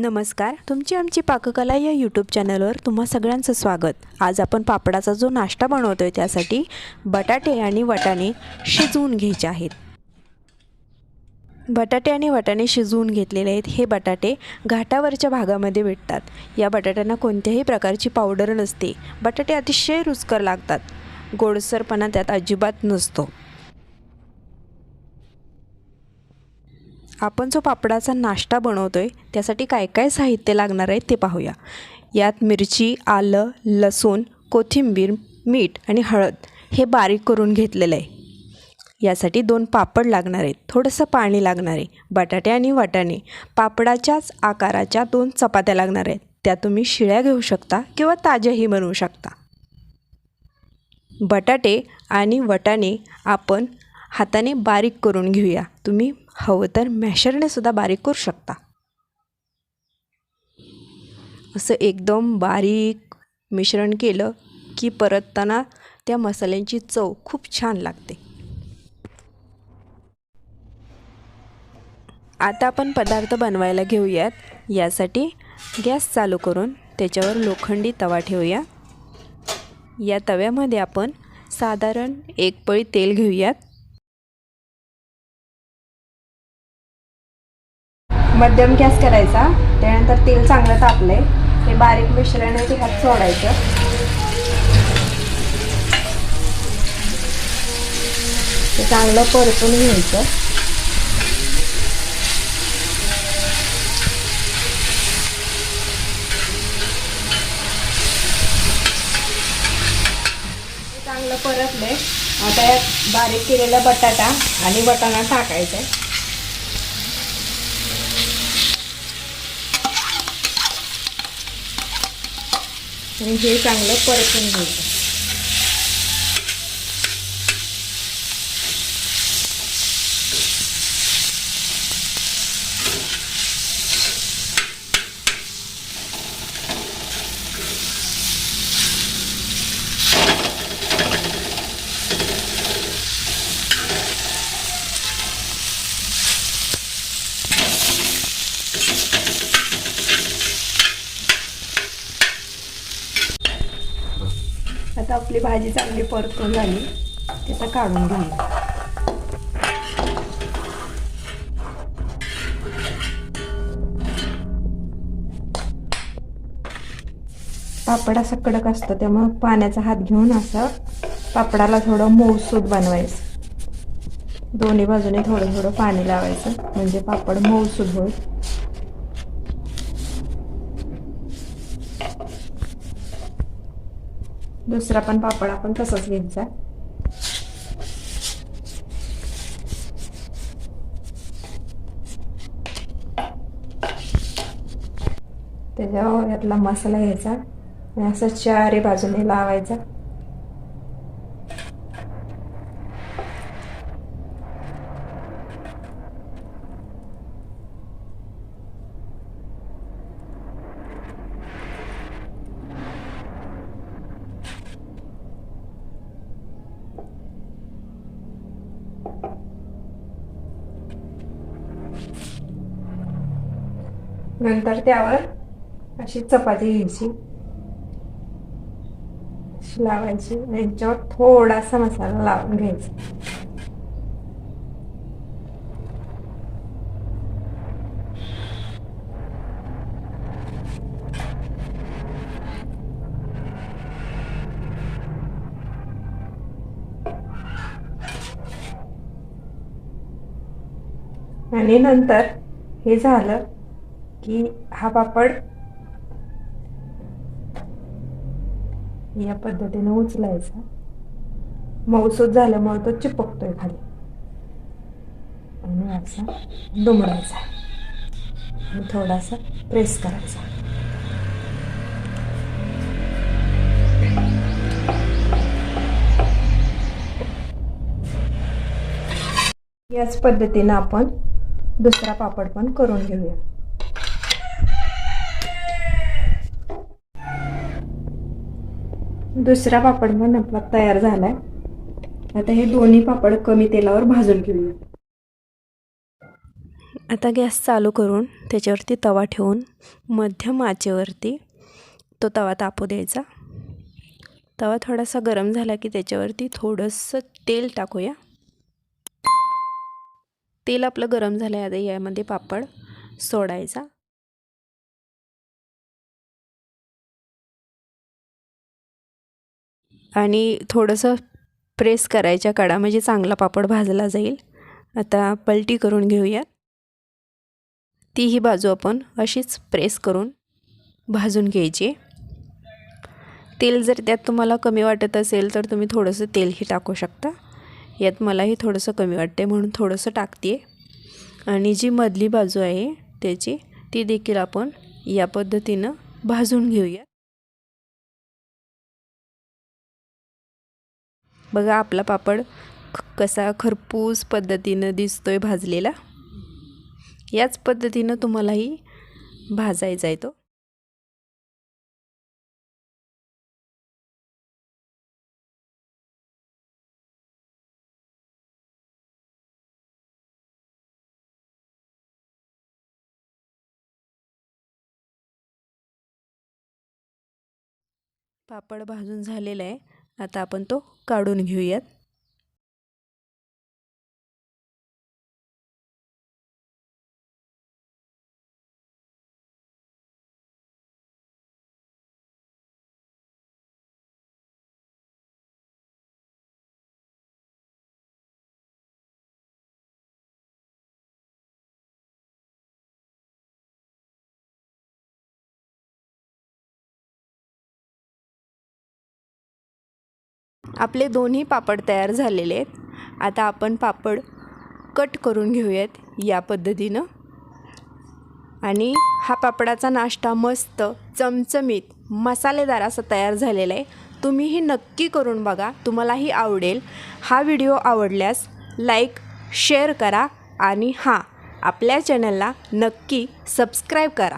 नमस्कार. तुमची आमची पाककला या यूट्यूब चॅनलवर तुम्हा सगळ्यांचं स्वागत. आज आपण पापडाचा जो नाश्ता बनवतो आहे त्यासाठी बटाटे आणि वटाणे शिजवून घ्यायचे आहेत. बटाटे आणि वाटाणे शिजवून घेतलेले आहेत. हे बटाटे घाटावरच्या भागामध्ये भेटतात या बटाट्यांना कोणत्याही प्रकारची पावडर नसते. बटाटे अतिशय रुचकर लागतात. गोडसरपणा त्यात अजिबात नसतो. आपण जो पापडाचा नाश्ता बनवतो आहे त्यासाठी काय काय साहित्य लागणार आहे ते पाहूया. यात मिरची आलं लसूण कोथिंबीर मीठ आणि हळद हे बारीक करून घेतलेलं आहे. यासाठी दोन पापड लागणार आहेत. थोडंसं पाणी लागणार आहे. बटाटे आणि वाटाणे. पापडाच्याच आकाराच्या दोन चपात्या लागणार आहेत. त्या तुम्ही शिळ्या घेऊ शकता किंवा ताज्याही बनवू शकता. बटाटे आणि वटाणे आपण हाताने बारीक करून घेऊया. तुम्ही हवं तर मॅशरने सुद्धा बारीक करू शकता. असं एकदम बारीक मिश्रण केलं की परतताना त्या मसाल्यांची चव खूप छान लागते. आता आपण पदार्थ बनवायला घेऊयात. यासाठी गॅस चालू करून त्याच्यावर लोखंडी तवा ठेवूया. या तव्यामध्ये आपण साधारण एक पळी तेल घेऊयात. मध्यम गॅस करायचा. त्यानंतर तेल चांगलं तापलंय. हे बारीक मिश्रण आहे ते ह्यात सोडायचं. ते चांगलं परतून घ्यायचं. हे चांगलं परतलंय. आता यात बारीक केलेला बटाटा आणि वटाणा टाकायचा आणि हे चांगलं परतून घ्यायचं. आपली भाजी चांगली परतून झाली. त्याचा काढून घेऊ पापड असा कडक असतो त्यामुळं पाण्याचा हात घेऊन असं पापडाला थोडं मऊसूद बनवायचं. दोन्ही बाजूने थोडं थोडं पाणी लावायचं म्हणजे पापड मऊसूद होईल. दुसरा पण पापड आपण तसंच घ्यायचा. त्याच्यावर यातला मसाला घ्यायचा आणि असं चारही बाजूने लावायचा. नंतर त्यावर अशी चपाती घ्यायची. अशी लावायची. यांच्यावर थोडासा मसाला लावून घ्यायचा. आणि नंतर हे झालं. की हा पापड या पद्धतीने उचलायचा. मऊसूत झाल्यामुळे तो चिपकतोय खाली. आणि असा दुमडायचा. आणि थोडासा प्रेस करायचा. याच पद्धतीनं आपण दुसरा पापड पण करून घेऊया. दुसरा पापड पण आपला तयार झालाय. आता हे दोन्ही पापड कमी तेलावर भाजून घेऊया. आता गॅस चालू करून त्याच्यावरती तवा ठेवून मध्यम आचेवरती तो तवा तापू द्यायचा. तवा थोडासा गरम झाला की त्याच्यावरती थोडंसं तेल टाकूया. तेल आपलं गरम झालं आहे आता यामध्ये पापड सोडायचा. आणि थोडंसं प्रेस करायच्या कडा म्हणजे चांगला पापड भाजला जाईल. आता पलटी करून घेऊया. तीही बाजू आपण अशीच प्रेस करून भाजून घ्यायची. तेल जर त्यात तुम्हाला कमी वाटत असेल तर तुम्ही थोडंसं तेलही टाकू शकता. यात मलाही थोडंसं कमी वाटते म्हणून थोडंसं टाकते आणि जी मधली बाजू आहे त्याची ती देखील आपण या पद्धतीनं भाजून घेऊया. बघा आपला पापड कसा खरपूस पद्धतीनं दिसतो आहे भाजलेला. याच पद्धतीनं तुम्हालाही भाजायचा आहे तो. पापड भाजून झालेला आहे. आता आपण तो काढून घेऊयात. आपले दोन्ही पापड तयार झालेले आहेत. आता आपण पापड कट करून घेऊयात या पद्धतीनं. आणि हा पापडाचा नाश्ता मस्त चमचमीत मसालेदार असा तयार झालेला आहे. तुम्हीही नक्की करून बघा तुम्हालाही आवडेल. हा व्हिडिओ आवडल्यास लाईक शेअर करा आणि हां आपल्या चॅनलला नक्की सबस्क्राईब करा.